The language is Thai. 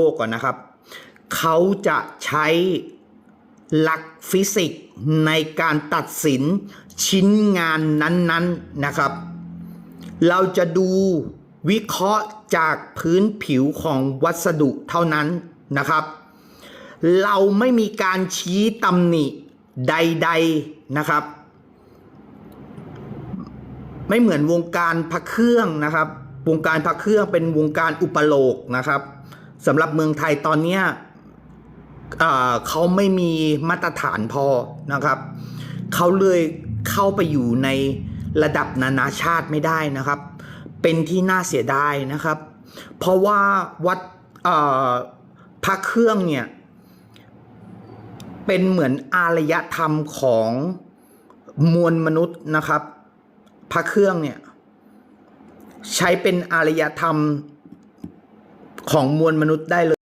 โลกก่อนนะครับ เขาจะใช้หลักฟิสิกส์ในการตัดสินชิ้นงานนั้นๆนะครับ เราจะดูวิเคราะห์จากพื้นผิวของวัสดุเท่านั้นนะครับ เราไม่มีการชี้ตำหนิใด ๆนะครับ ไม่เหมือนวงการพระเครื่องนะครับ วงการพระเครื่องเป็นวงการอุปโลกนะครับ สำหรับเมืองไทยตอนนี้เขาไม่มีมาตรฐานพอนะครับ เขาเลยเข้าไปอยู่ในระดับนานาชาติไม่ได้นะครับ เป็นที่น่าเสียดายนะครับ เพราะว่าวัดพระเครื่องเนี่ย เป็นเหมือนอารยธรรมของมวลมนุษย์นะครับ พระเครื่องเนี่ย ใช้เป็นอารยธรรม ของมวลมนุษย์ได้เลย